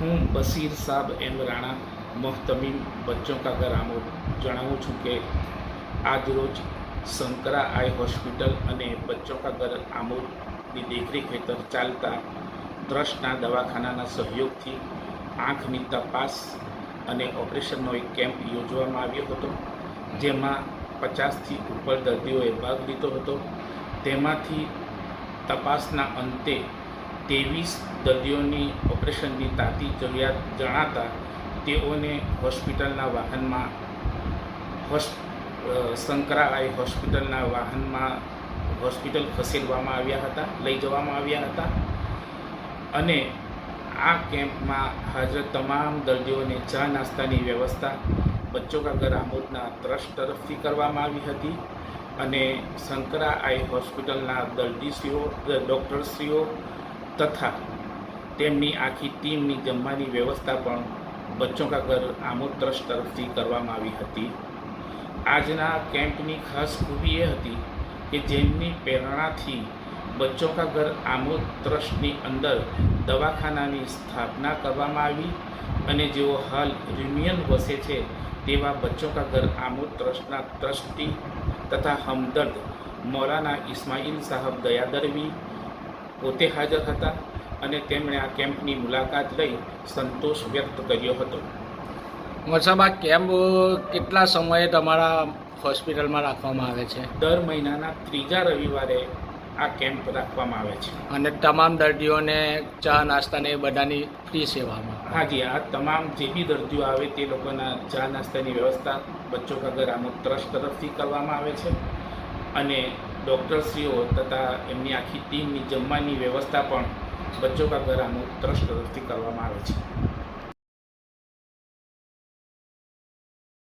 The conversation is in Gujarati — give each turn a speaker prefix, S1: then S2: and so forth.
S1: હું બસીર સાહબ એમ રાણા મોહતમીમ બચ્ચોं का ઘર આમો જણાવું છું કે આજરોજ શંકરા આઈ હોસ્પિટલ અને બચ્ચોं का ઘર આમોદની દેખરેખ હેઠળ ચાલતા ટ્રસ્ટના દવાખાનાના સહયોગથી આંખની તપાસ અને ઓપરેશનનો એક કેમ્પ યોજવામાં આવ્યો હતો, જેમાં પચાસથી ઉપર દર્દીઓએ ભાગ લીધો હતો. તેમાંથી તપાસના અંતે ત્રેવીસ દર્દીઓની ઓપરેશનની તાતી જરૂરિયાત જણાતા તેઓને હોસ્પિટલના વાહનમાં હોસ્ શંકરા આઈ હોસ્પિટલના વાહનમાં હોસ્પિટલ ખસેડવામાં આવ્યા હતા, લઈ જવામાં આવ્યા હતા અને આ કેમ્પમાં હાજર તમામ દર્દીઓને ચા નાસ્તાની વ્યવસ્થા બચ્ચો કા ઘર આમોદના ટ્રસ્ટ તરફથી કરવામાં આવી હતી અને શંકરા આઈ હોસ્પિટલના દર્દીશ્રીઓ ડૉક્ટરશ્રીઓ તથા તેમની આખી ટીમની જમવાની વ્યવસ્થા પણ બચ્ચો કા ઘર આમોદ ટ્રસ્ટ તરફથી કરવામાં આવી હતી. આજના કેમ્પની ખાસ ખૂબી એ હતી કે જેમની પ્રેરણાથી બચ્ચો કા ઘર આમોદ ટ્રસ્ટની અંદર દવાખાનાની સ્થાપના કરવામાં આવી અને જેઓ હાલ યુનિયન વસે છે તેવા બચ્ચો કા ઘર આમોદ ટ્રસ્ટના ટ્રસ્ટી તથા હમદર્દ મૌલાના ઇસ્માઇલ સાહબ દયાદરવી પોતે હાજર હતા અને તેમણે આ કેમ્પની મુલાકાત લઈ સંતોષ વ્યક્ત કર્યો હતો.
S2: મોસાબા કેમ્પ કેટલા સમયે તમારા હોસ્પિટલમાં રાખવામાં આવે છે?
S1: દર મહિનાના ત્રીજા રવિવારે આ કેમ્પ રાખવામાં આવે છે.
S2: અને તમામ દર્દીઓને ચા નાસ્તાને બધાની ફ્રી સેવામાં?
S1: હાજી આ તમામ જે બી દર્દીઓ આવે તે લોકોના ચા નાસ્તાની વ્યવસ્થા બચ્ચો કા ઘર આમોદ ટ્રસ્ટ તરફથી કરવામાં આવે છે. અને ડૉક્ટરશ્રીઓ તથા એમની આખી ટીમની જમવાની વ્યવસ્થા પણ બચ્ચો કા ઘર આમોદ ટ્રસ્ટ તરફથી કરવામાં આવે છે.